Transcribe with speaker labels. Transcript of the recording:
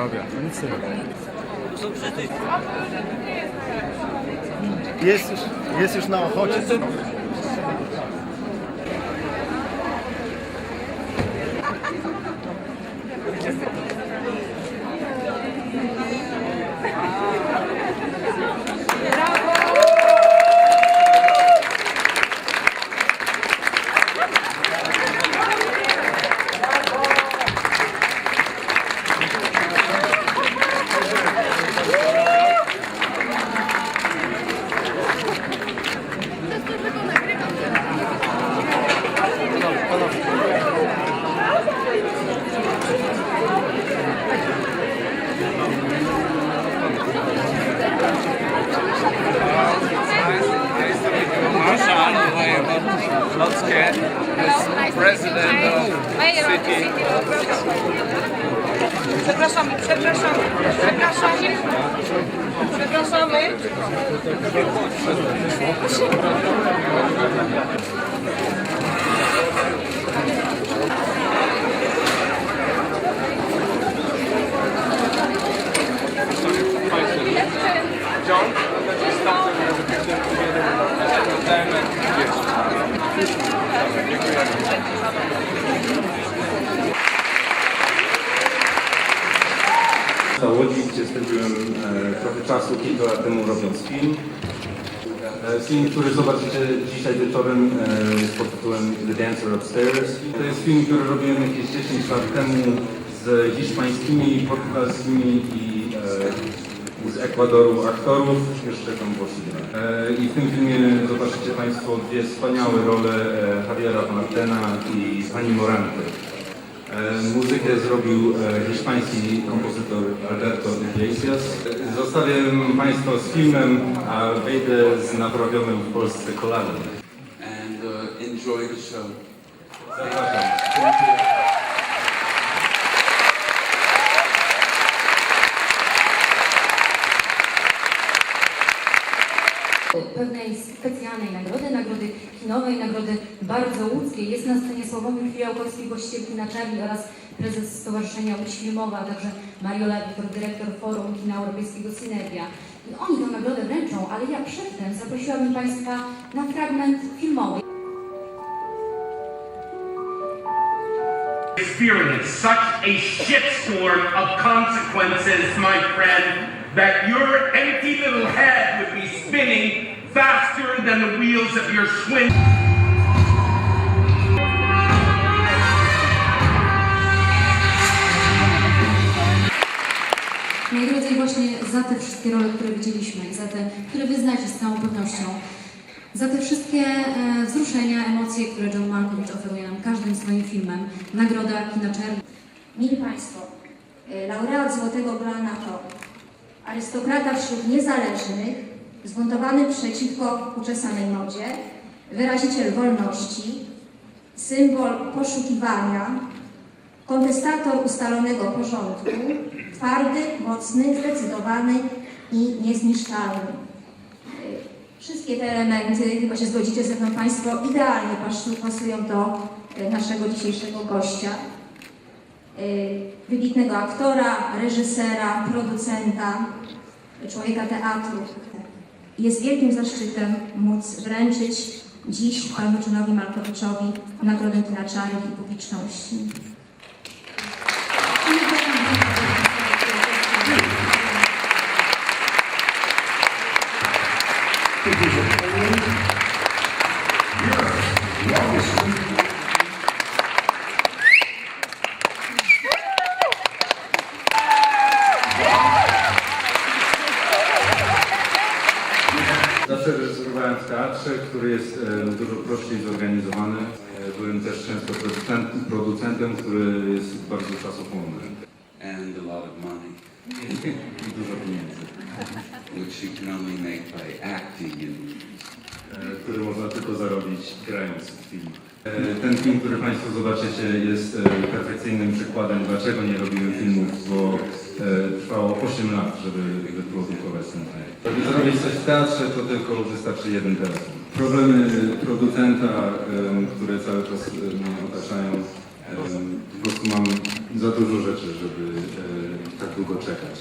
Speaker 1: robię. Nic nie robię.
Speaker 2: Jest już, jest już na ochocie.
Speaker 3: Is president of city.
Speaker 4: Przepraszamy, przepraszamy, przepraszamy. Przepraszamy.
Speaker 3: John,
Speaker 5: Na Łodzi, gdzie spędziłem e, trochę czasu kilka lat temu robiąc film. E, film, który zobaczycie dzisiaj wieczorem e, jest pod tytułem The Dancer Upstairs. To jest film, który robiłem jakieś 10 lat temu z hiszpańskimi, portugalskimi i z Ekwadoru aktorów, jeszcze tam. E, I w tym filmie zobaczycie Państwo dwie wspaniałe role Javiera Martena i Ani Moranty. E, Muzykę zrobił hiszpański kompozytor Zostawiam Państwa z filmem, a wyjdę z naprawionym w Polsce kolanem.
Speaker 6: and uh, enjoy the show.
Speaker 5: Zapraszam.
Speaker 7: pewnej specjalnej nagrody, nagrody kinowej, nagrody bardzo łódzkiej. Jest na scenie Sławomir Fiałkowski, właściciel kina Czerni oraz prezes Stowarzyszenia Łódź Filmowa, a także Mario Lewitor, dyrektor Forum Kina Europejskiego Synergia. I oni tę nagrodę wręczą, ale ja przedtem zaprosiłabym Państwa na fragment filmowy.
Speaker 8: experience such a shitstorm of consequences, my friend, that your empty little head would be spinning faster than the wheels of your.
Speaker 7: Wszystkie role, które widzieliśmy i za te, które wyznacie z całą pewnością. Za te wszystkie e, wzruszenia, emocje, które John Malkovich oferuje nam każdym swoim filmem. Nagroda Kina Czerni.
Speaker 9: Mili Państwo, e, laureat Złotego Glana to arystokrata wśród niezależnych, zbuntowany przeciwko uczesanej modzie, wyraziciel wolności, symbol poszukiwania, kontestator ustalonego porządku, twardy, mocny, zdecydowany i niezniszczalny. E, Wszystkie te elementy, chyba się zgodzicie ze mną Państwo, idealnie pasu- pasują do e, naszego dzisiejszego gościa y, wybitnego aktora, reżysera, producenta, człowieka teatru. Jest wielkim zaszczytem móc wręczyć dziś panu Johnowi Malkowiczowi Nagrodę Kina Czarnych i Publiczności.
Speaker 5: Teatrze, który jest dużo prościej zorganizowany. E, Byłem też często producent, producentem, który jest bardzo czasochłonny
Speaker 6: And a lot of money,
Speaker 5: i dużo pieniędzy.
Speaker 6: which you can only make by acting in
Speaker 5: e, który można tylko zarobić grając w film. E, Ten film, który Państwo zobaczycie jest perfekcyjnym przykładem, dlaczego nie robiłem filmów, bo trwało 8 lat, żeby wyprodukować ten film. Żeby zrobić coś w teatrze, to tylko wystarczy jeden telefon. Problemy producenta, które cały czas mnie otaczają, Po prostu mam za dużo rzeczy, żeby tak długo czekać.